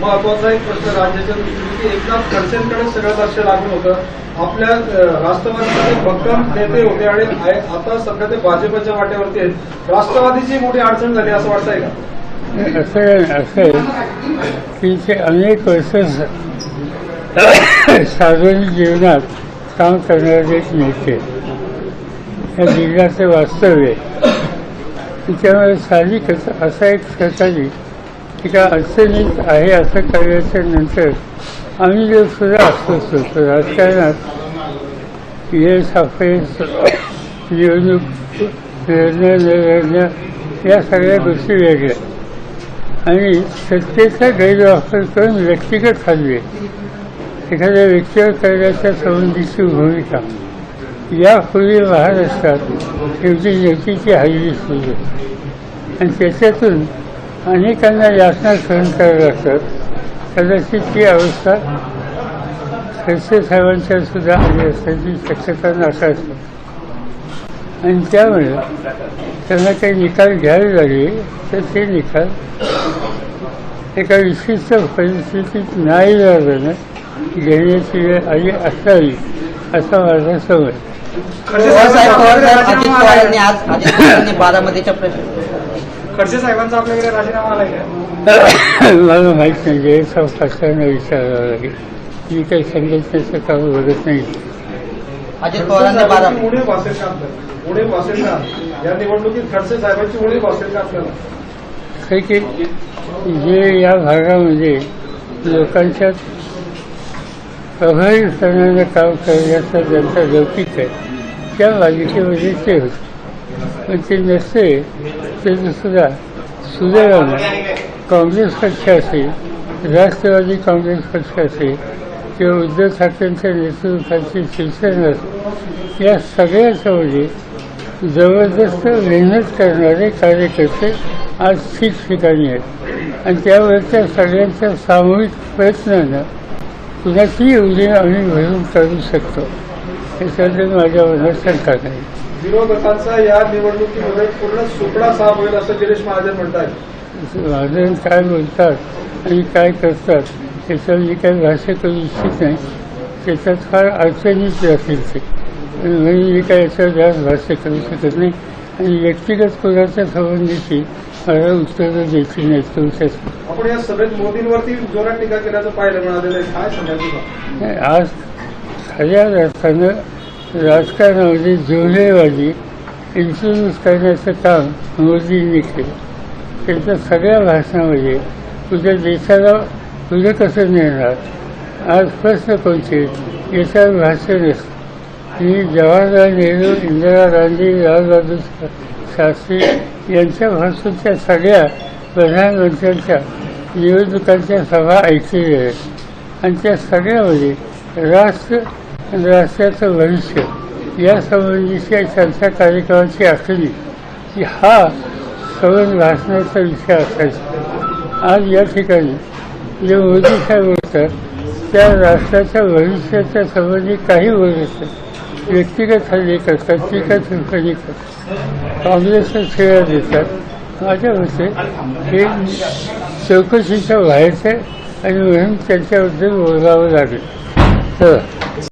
महत्त्वाचा एक प्रश्न राज्याच्या दृष्टीने की एकनाथ खडसेंकडे सगळं लक्ष लागलं होतं. आपल्या राष्ट्रवादीचे भक्कम नेते होते आणि आता सध्या ते भाजपच्या वाट्यावरती आहेत. राष्ट्रवादीची मोठी अडचण झाली असं वाटतंय का? असं असं आहे की ते अनेक वर्ष सार्वजनिक जीवनात काम करणारे एक नेते या जिल्ह्याचे वास्तव्य त्यामुळे साहजिकच असा एक की एका अडचणीत आहे असं कळल्याच्या नंतर आम्ही जो सुद्धा अस्वस्थ होतो. राजकारणात यश अफेस निवडणूक लढणं न लढणं या सगळ्या गोष्टी वेगळ्या. आणि सत्तेचा गैरवापर करून व्यक्तिगत हल्ले एखाद्या व्यक्तीवर करण्याच्या संबंधीची भूमिका. यापूर्वी महाराष्ट्रात शेवटी नेतीची हल्ली सुरू. आहे. आणि त्याच्यातून अनेकांना यातना सहन कराव्या लागतात. कदाचित ती अवस्था खडसे साहेबांच्या सुद्धा आली असण्याची शक्यता नाकारतो आणि त्यामुळे त्यांना काही निकाल घ्यावे लागले तर ते निकाल एका विशिष्ट परिस्थितीत नाही झाल्यानं घेण्याची वेळ आली असावी असा माझा समज. बारामतीच्या प्रश्न खडसे साहेबांचा आपल्याकडे राजीनामा आलाय का? मला माहीत नाही जे सावकाशांना विचारावं लागेल. मी काही संघटनेचं काम बघत नाही. अजित पवारांनी बारा साहेबांची उणीव भासेल का आपल्याला? उणीव भासेल का? या निवडणुकीत खडसे साहेबांची उणीव भासेल का आपल्याला? काही की जे या भागामध्ये लोकांच्या प्रभावी करणारं काम करण्याचा ज्यांचा लौकिक आहे त्या मालिकेमध्ये ते होते. पण ते नसते ते सुद्धा सुदैवानं काँग्रेस पक्ष असेल राष्ट्रवादी काँग्रेस पक्ष असेल किंवा उद्धव ठाकरेंच्या नेतृत्वाची शिवसेना असेल या सगळ्याच्यामध्ये जबरदस्त मेहनत करणारे कार्यकर्ते आज ठिकठिकाणी आहेत आणि त्यावरच्या सगळ्यांच्या सामूहिक प्रयत्नानं ती उद्या आम्ही भरून काढू शकतो याच्याबद्दल माझ्या मनात शंका नाही विरोधकांचा या निवडणुकीमध्ये पूर्ण सुपडा साफ होईल असं गिरीश महाजन म्हणतात. महाजन काय बोलतात आणि काय करतात याच्यावर मी काही भाष्य करू इच्छित नाही. त्याच्यात फार अडचणीच असतील ते. म्हणून मी काय याच्यावर जास्त भाष्य करू शकत नाही. आणि व्यक्तिगत कोणाच्या संबंधीची मला उत्तरं द्यायची नाहीत तुमच्या आपण या सभेत मोदींवरती जोरात टीका केल्याचं पाहायला मिळालेलं आहे. काय सांगायचं? नाही, आज खऱ्या अर्थानं राजकारणामध्ये जुळलेबाजी इन्फ्लुअन्स करण्याचं काम मोदींनी केलं. त्यांच्या सगळ्या भाषणामध्ये तुझ्या देशाला पुढे कसं नेणार आज प्रश्न कोणते? याच्यावर भाष्य नसतं. मी जवाहरलाल नेहरू इंदिरा गांधी लालबहादूर शास्त्री शास्त्री भाषेच्या सगळ्या प्रधानमंत्र्यांच्या निवडणुकांच्या सभा ऐकलेल्या आहेत. आणि त्या सगळ्यामध्ये राष्ट्र म्हणजे राष्ट्राचं भविष्य या संबंधीच्या चर्चा कार्यक्रमाची आखणी की हा सवन भाषणाचा विषय असायचा. आज या ठिकाणी जे मोदी साहेब बोलतात त्या राष्ट्राच्या भविष्याच्या संबंधी काही बोलत नाही व्यक्तिगत हल्ले करतात टीका टिप्पणी करतात. काँग्रेसला खेळा देतात. माझ्या मते हे चौकशीच्या बाहेरचं आणि म्हणून त्यांच्याबद्दल बोलावं लागेल. तर